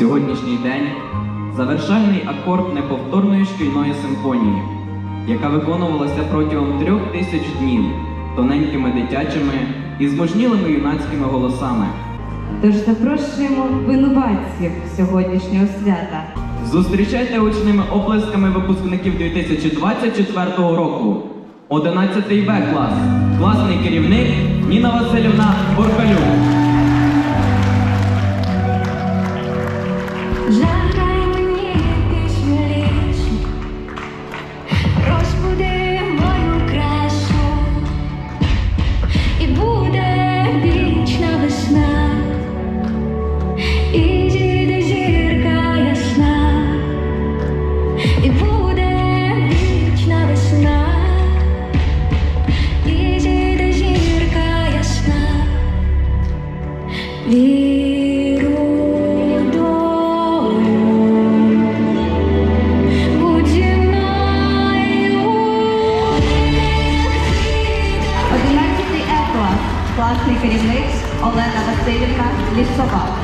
Сьогоднішній день завершальний акорд неповторної шкільної симфонії, яка виконувалася протягом трьох тисяч днів тоненькими дитячими і зможнілими юнацькими голосами. Тож запрошуємо винуватців сьогоднішнього свята. Зустрічайте гучними оплесками випускників 2024 року. 11 В клас. Класний керівник Ніна Васильівна Боркалюк. Now Класний керівник Олена Васильівна Лісова.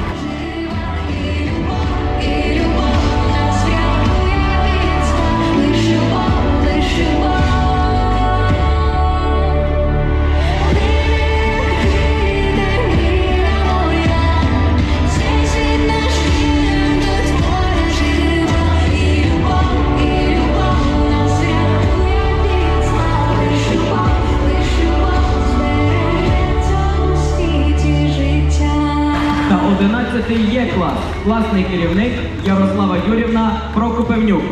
11 Є клас. Класний керівник Ярослава Юрівна Прокопевнюк.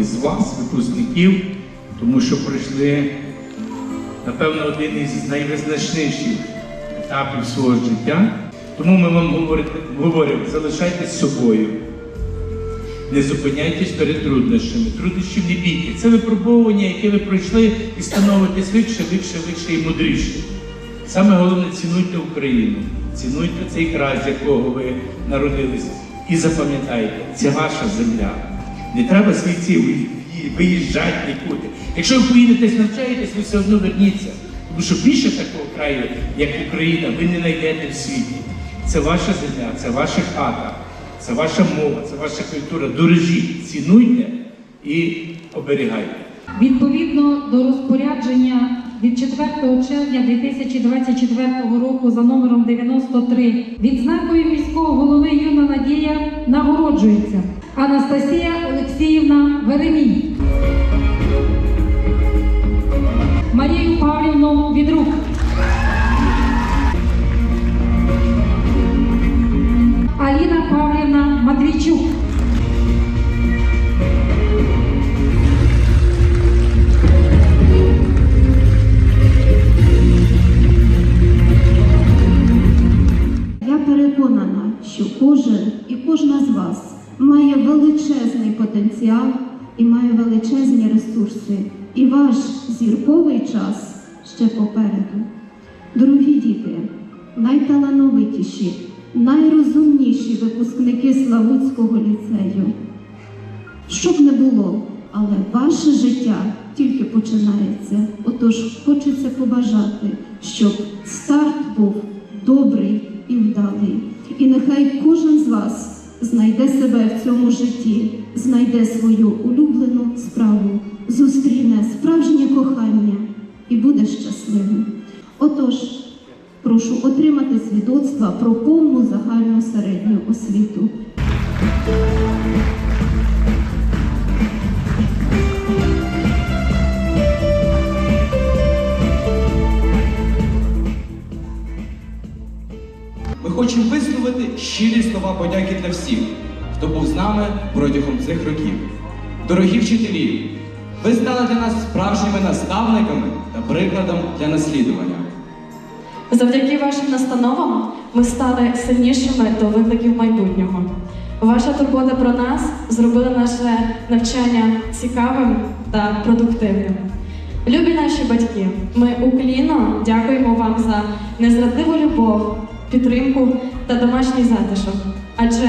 Із вас, випускників, тому що пройшли, напевно, один із найвизначніших етапів свого життя. Тому ми вам говоримо, залишайтесь собою. Не зупиняйтесь перед труднощами. Труднощів не бійте. Це випробовування, яке ви пройшли і становитесь вище, вище, вище і мудріше. Саме головне цінуйте Україну, цінуйте цей край, з якого ви народилися. І запам'ятайте, це ваша земля. Не треба ви- виїжджати нікуди. Якщо ви поїдетесь, навчаєтесь, ви все одно верніться. Тому що більше такого краю, як Україна, ви не знайдете в світі. Це ваша земля, це ваша хата, це ваша мова, це ваша культура. Дорожіть, цінуйте і оберігайте. Відповідно до розпорядження від 4 червня 2024 року за номером 93 відзнакою міського голови Юна Надія нагороджується Анастасія Олексіївна Веремій. Марію Павлівну Відрук. Аліна Павлівна Матвійчук. Величезні ресурси. І ваш зірковий час ще попереду. Дорогі діти, найталановитіші, найрозумніші випускники Славутського ліцею. Щоб не було, але ваше життя тільки починається. Отож, хочеться побажати, щоб старт був добрий і вдалий. І нехай кожен з вас знайде себе в цьому житті, знайде свою улюблену справу, зустріне справжнє кохання і буде щасливим. Отож, прошу отримати свідоцтва про повну загальну середню освіту. Хочемо висловити щирі слова подяки для всіх, хто був з нами протягом цих років. Дорогі вчителі, ви стали для нас справжніми наставниками та прикладом для наслідування. Завдяки вашим настановам ми стали сильнішими до викликів майбутнього. Ваша турбота про нас зробила наше навчання цікавим та продуктивним. Любі наші батьки, ми уклінно дякуємо вам за незрадливу любов, підтримку та домашній затишок. Адже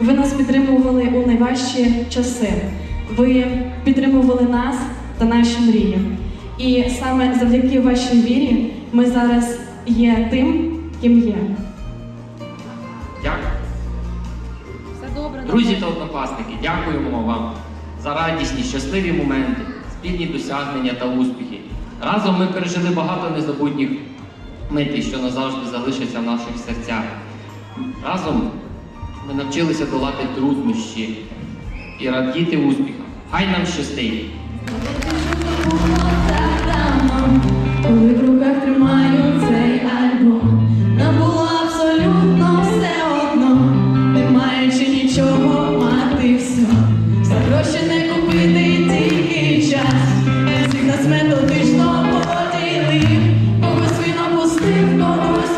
ви нас підтримували у найважчі часи. Ви підтримували нас та наші мрії. І саме завдяки вашій вірі ми зараз є тим, ким є. Дякую. Друзі та однокласники, дякуємо вам за радісні, щасливі моменти, спільні досягнення та успіхи. Разом ми пережили багато незабутніх митей, що назавжди залишаться в наших серцях. Разом ми навчилися долати труднощі і радіти успіхам. Хай нам щастить!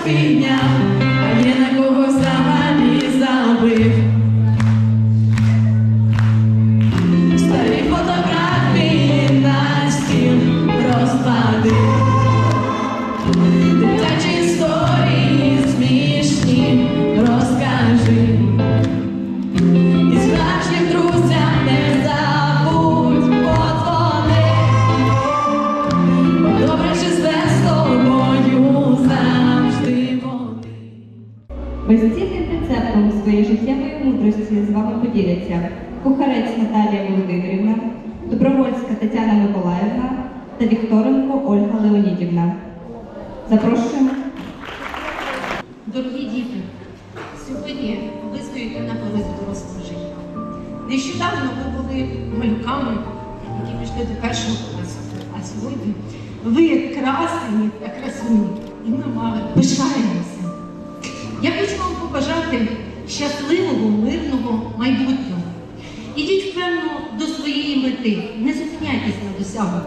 Когось Безцінним рецептом своєї життєвої мудрості з вами поділяться кухарець Наталія Володимирівна, Добровольська Тетяна Миколаївна та Вікторенко Ольга Леонідівна. Запрошуємо. Дорогі діти, сьогодні ви стоїте на порозі дорослого життя. Нещодавно ви були малюками, які пішли до першого класу. А сьогодні ви красені та красуні, і ми вами пишаємося. Я хочу вам побажати щасливого, мирного майбутнього. Ідіть впевнено до своєї мети, не зупиняйтесь на досягненні.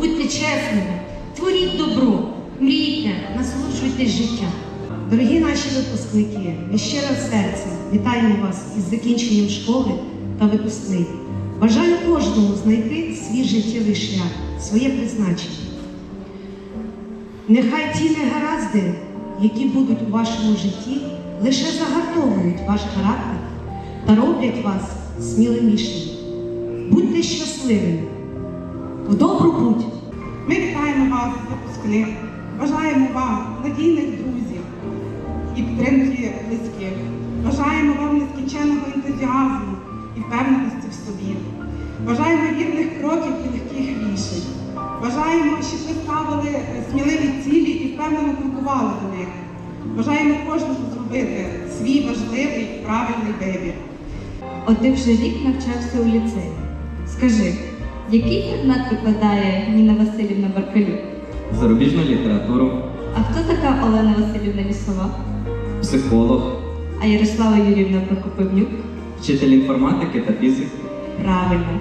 Будьте чесними, творіть добро, мрійте, насолоджуйтесь життям. Дорогі наші випускники, від щирого серця вітаємо вас із закінченням школи та випускний. Бажаю кожному знайти свій життєвий шлях, своє призначення. Нехай ті негаразди, які будуть у вашому житті, лише загартовують ваш характер та роблять вас сміливішими. Будьте щасливими, в добру путь! Ми вітаємо вас з випускним, бажаємо вам надійних друзів і підтримки близьких. Бажаємо вам нескінченного ентузіазму і впевненості в собі. Бажаємо вірних кроків і легких рішень. Бажаємо, щоб ви ставили сміливі цілі впевнено крокували до них. Бажаємо кожному зробити свій важливий правильний вибір. От ти вже рік навчався у ліцеї. Скажи, який предмет викладає Ніна Васильівна Баркалюк? Зарубіжну літературу, А хто така Олена Васильівна Лісова? психолог, А Ярослава Юрівна Прокопивнюк? вчитель інформатики та фізики. Правильно.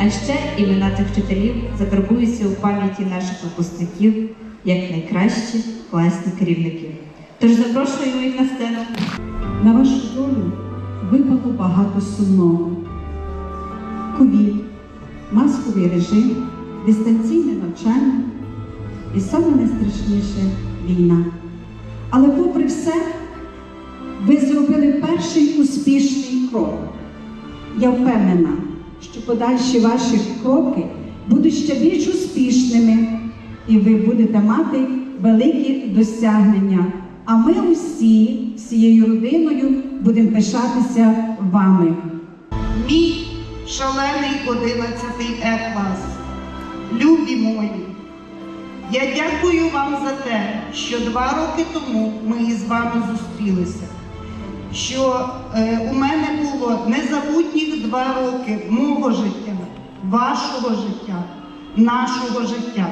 А ще імена цих вчителів закарбуються у пам'яті наших випускників як найкращі класні керівники. Тож запрошуємо їх на сцену. На вашу долю випало багато сумного. Ковід, масковий режим, дистанційне навчання і саме найстрашніше війна. Але попри все, ви зробили перший успішний крок. Я впевнена, що подальші ваші кроки будуть ще більш успішними, і ви будете мати великі досягнення. А ми усі, всією родиною, будемо пишатися вами. Мій шалений 11 Е клас. Любі мої, я дякую вам за те, що два роки тому ми із вами зустрілися. Що е, у мене було незабутніх два роки мого життя, вашого життя, нашого життя.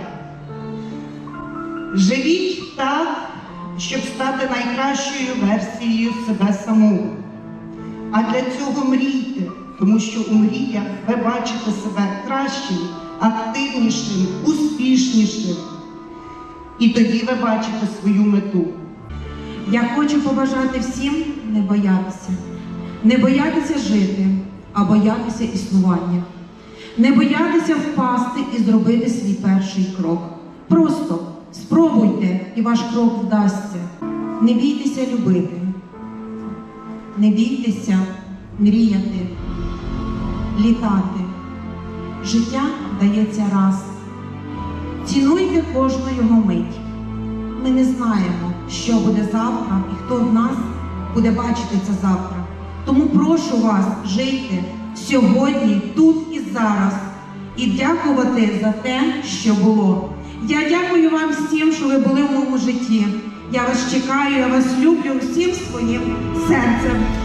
Живіть так, щоб стати найкращою версією себе самого. А для цього мрійте, тому що у мріях ви бачите себе кращим, активнішим, успішнішим. І тоді ви бачите свою мету. Я хочу побажати всім не боятися, не боятися жити, а боятися існування, не боятися впасти і зробити свій перший крок. Просто спробуйте, і ваш крок вдасться. Не бійтеся любити, не бійтеся мріяти, літати. Життя дається раз. Цінуйте кожну його мить. Ми не знаємо, що буде завтра і хто в нас буде бачити це завтра. Тому прошу вас жити сьогодні, тут і зараз, і дякувати за те, що було. Я дякую вам всім, що ви були в моєму житті. Я вас чекаю, я вас люблю всім своїм серцем.